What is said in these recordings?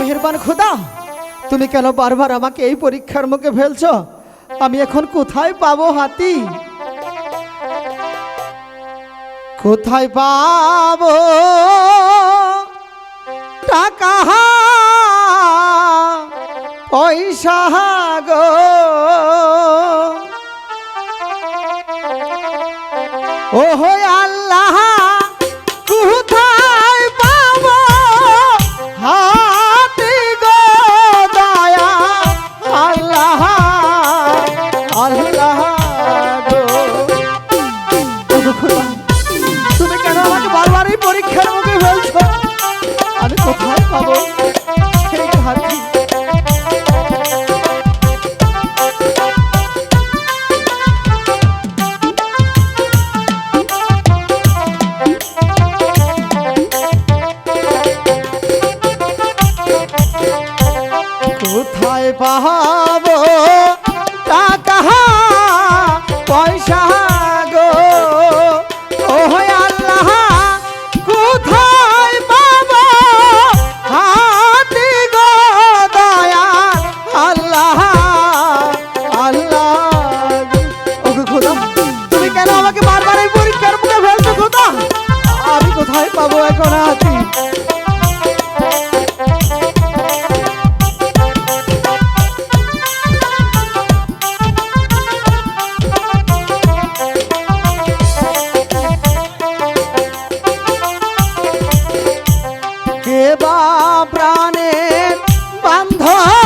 মেহরবান খোদা তুমি কেন বারবার আমাকে এই পরীক্ষার মুখে ফেলছ? আমি এখন কোথায় পাবো হাতি? কোথায় পাবো? টাকা পয়সা গো। ও হয়ে খাবো সেই ঘাটি কোথায় পাহাবো টাকা এবা প্রাণে বান্ধব।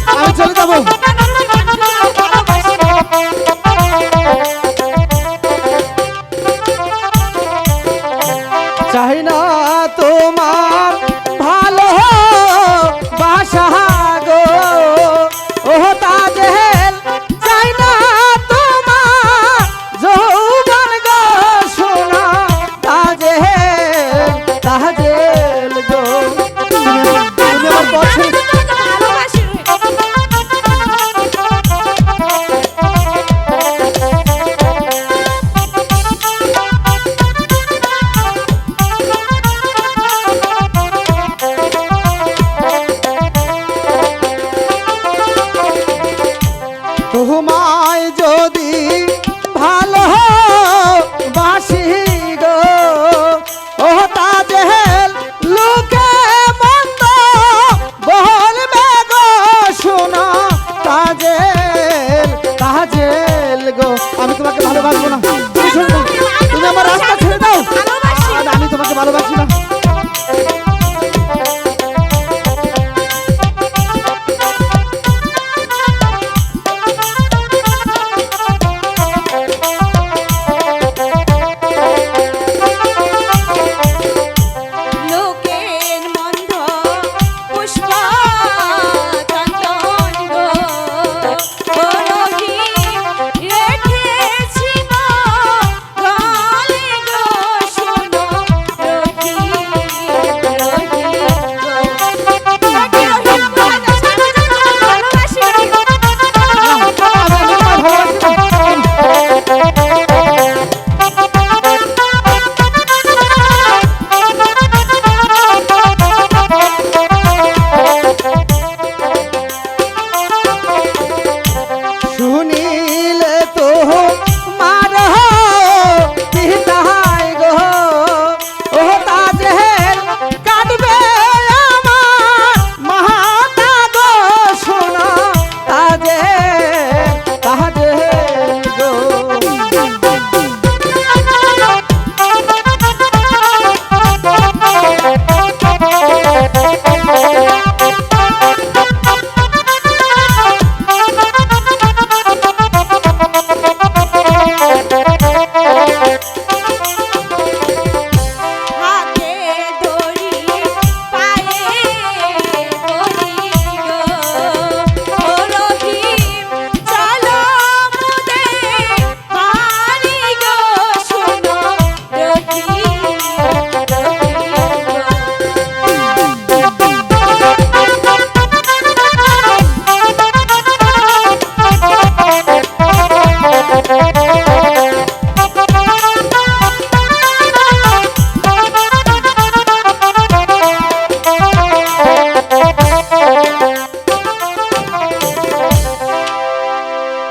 Bantu.